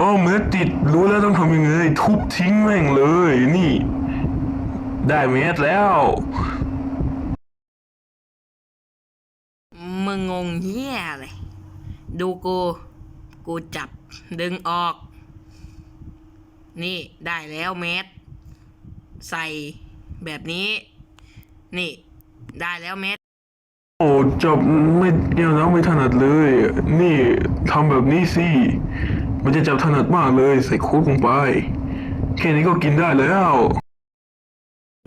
อ้อเมื่อติดรู้แล้วต้องทำยังไง ทุบทิ้งแม่งเลย นี่ ได้เมตรแล้ว มึงงงเหี้ยเลย ดูกู กูจับดึงออก นี่ได้แล้วเมตรใส่แบบนี้ นี่ ได้แล้วเมตรโอ้จับไม่เนี่ยแล้วไม่ถนัดเลย นี่ทำแบบนี้สิ มันจะจับถนัดมากเลยใส่โค้กลงไป แค่นี้ก็กินได้แล้ว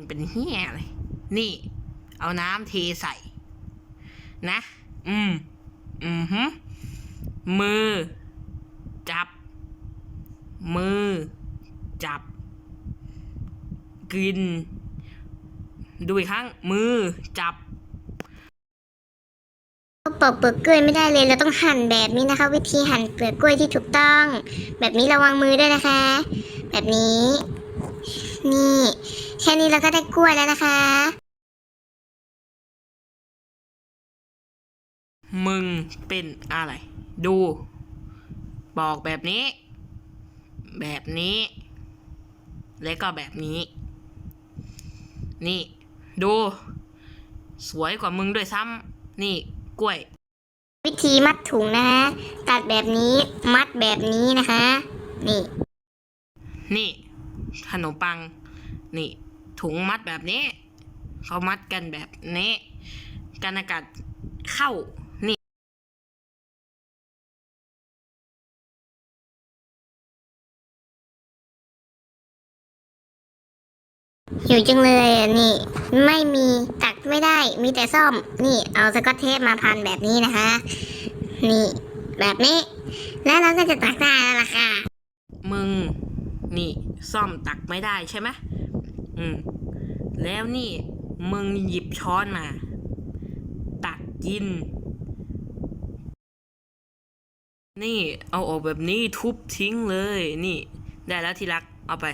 เป็นเหี้ยเลยนี่ เอาน้ำเทใส่ นะ อืม อืมฮึมือ จับ มือ จับ กิน ดูอีกครั้ง มือ จับ อกเปลือกกล้วยไม่ได้เลย เราต้องหั่นแบบนี้นะคะ วิธีหั่นเปลือกกล้วยที่ถูกต้อง แบบนี้ระวังมือด้วยนะคะ แบบนี้ นี่ แค่นี้เราก็ได้กล้วยแล้วนะคะ มึงเป็นอะไร ดู บอกแบบนี้ แบบนี้ แล้วก็แบบนี้ นี่ ดู สวยกว่ามึงด้วยซ้ำนี่กล้วย วิธีมัดถุงนะคะตัดแบบนี้มัดแบบนี้นะคะ นี่ นี่ขนมปัง นี่ ถุงมัดแบบนี้ เขามัดกันแบบนี้กันอากาศเข้า หิวจังเลยนี่ ไม่มีตักไม่ได้มีแต่ซ่อม นี่เอาสกอตเทปมาพันแบบนี้นะคะ นี่ แบบนี้ แล้วเราก็จะตักได้แล้วล่ะค่ะ มึง นี่ ซ่อมตักไม่ได้ใช่ไหมอืม แล้วนี่ มึงหยิบช้อนมา ตักกิน นี่ เอาออกแบบนี้ทุบทิ้งเลย นี่ ได้แล้วที่รัก เอาไป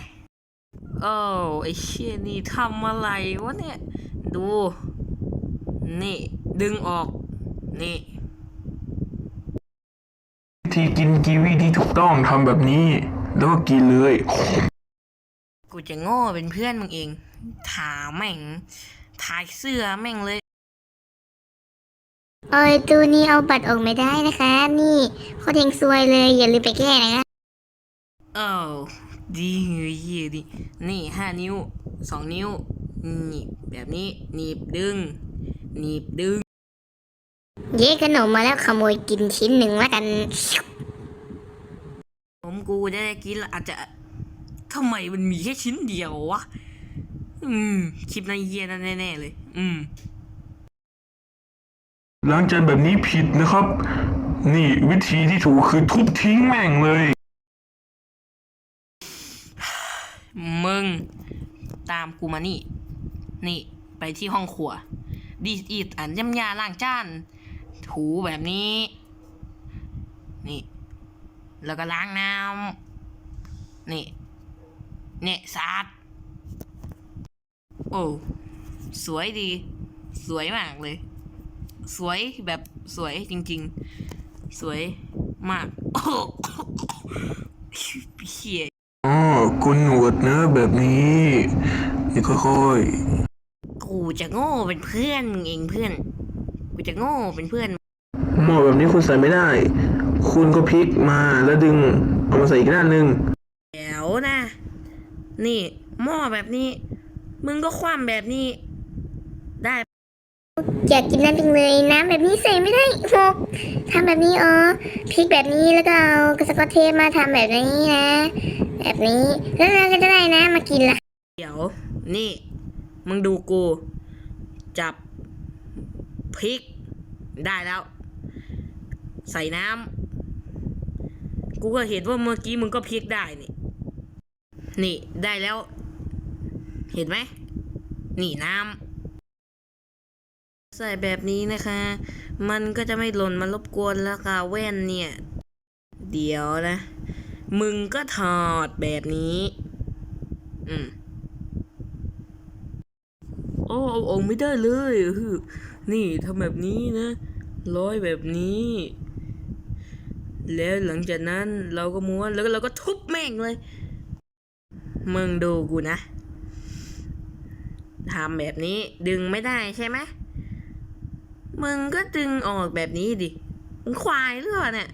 โอ้ไอเชี่ยนี่ทำอะไรวะเนี่ย ดู นี่ ดึงออก นี่ วิธีกินกีวีที่ถูกต้องทำแบบนี้ แล้วก็กินเลย กูจะโง่เป็นเพื่อนมึงเอง ถามแม่ง ถ่ายเสื้อแม่งเลย เอ้ยตัวนี้เอาบัตรออกไม่ได้นะคะ นี่โคตรเฮงซวยเลยอย่าลืมไปแก้นะคะเอ้าดีเฮียดินี่ห้านิ้วสองนิ้วหนีบแบบนี้หนีบดึงหนีบดึง เย้ขนมมาแล้วขโมยกินชิ้นหนึ่งแล้วกัน ผมกูจะได้กินแล้วอาจจะทำไมมันมีแค่ชิ้นเดียววะ อืม คลิปในเยียนั่นแน่ๆเลย อืม ล้างจานแบบนี้ผิดนะครับ นี่วิธีที่ถูกคือทุบทิ้งแม่งเลย มึงตามกูมานี่ นี่ไปที่ห้องครัว ดีอีดอันย่ำยาล้างจาน ถูแบบนี้ นี่ แล้วก็ล้างน้ำนี่ เนี่ยสะอาดโอ้สวยดี สวยมากเลย สวยแบบสวยจริง ๆ สวยมากโอ้เฮีย กุนหนวดเนื้อะแบบนี้นี่ค่อยกูจะโง่เป็นเพื่อนมึงเองเพื่อน กูจะโง่เป็นเพื่อน ๆหม้อแบบนี้คุณใส่ไม่ได้ คุณก็พลิกมาแล้วดึงเอามาใส่อีกด้านหนึ่งเดี๋ยวนะ นี่หม้อแบบนี้ มึงก็คว่ำแบบนี้ ได้อยากกินน้ำจังเลยน้ำแบบนี้ใส่ไม่ได้หกทำแบบนี้อ๋อพลิกแบบนี้แล้วก็เอากระสกอตเทปมาทำแบบนี้นะ แบบนี้แล้วเราก็จะได้น้ำมากินละเดี๋ยว นี่ มึงดูกู จับพริก ได้แล้ว ใส่น้ำกูก็เห็นว่าเมื่อกี้มึงก็พริกได้นี่ นี่ได้แล้ว เห็นไหมนี่น้ำใส่แบบนี้นะคะ มันก็จะไม่หล่นมารบกวนแล้วค่ะแว่นเนี่ย เดี๋ยวนะ มึงก็ถอดแบบนี้ อืมโอ้เอาออกไม่ได้เลยนี่ทำแบบนี้นะ ร้อยแบบนี้ แล้วหลังจากนั้นเราก็ม้วนแล้วเราก็ทุบแม่งเลย มึงดูกูนะทำแบบนี้ดึงไม่ได้ใช่ไหมมึงก็ดึงออกแบบนี้ดิมึงควายหรือเปล่าเนี่ย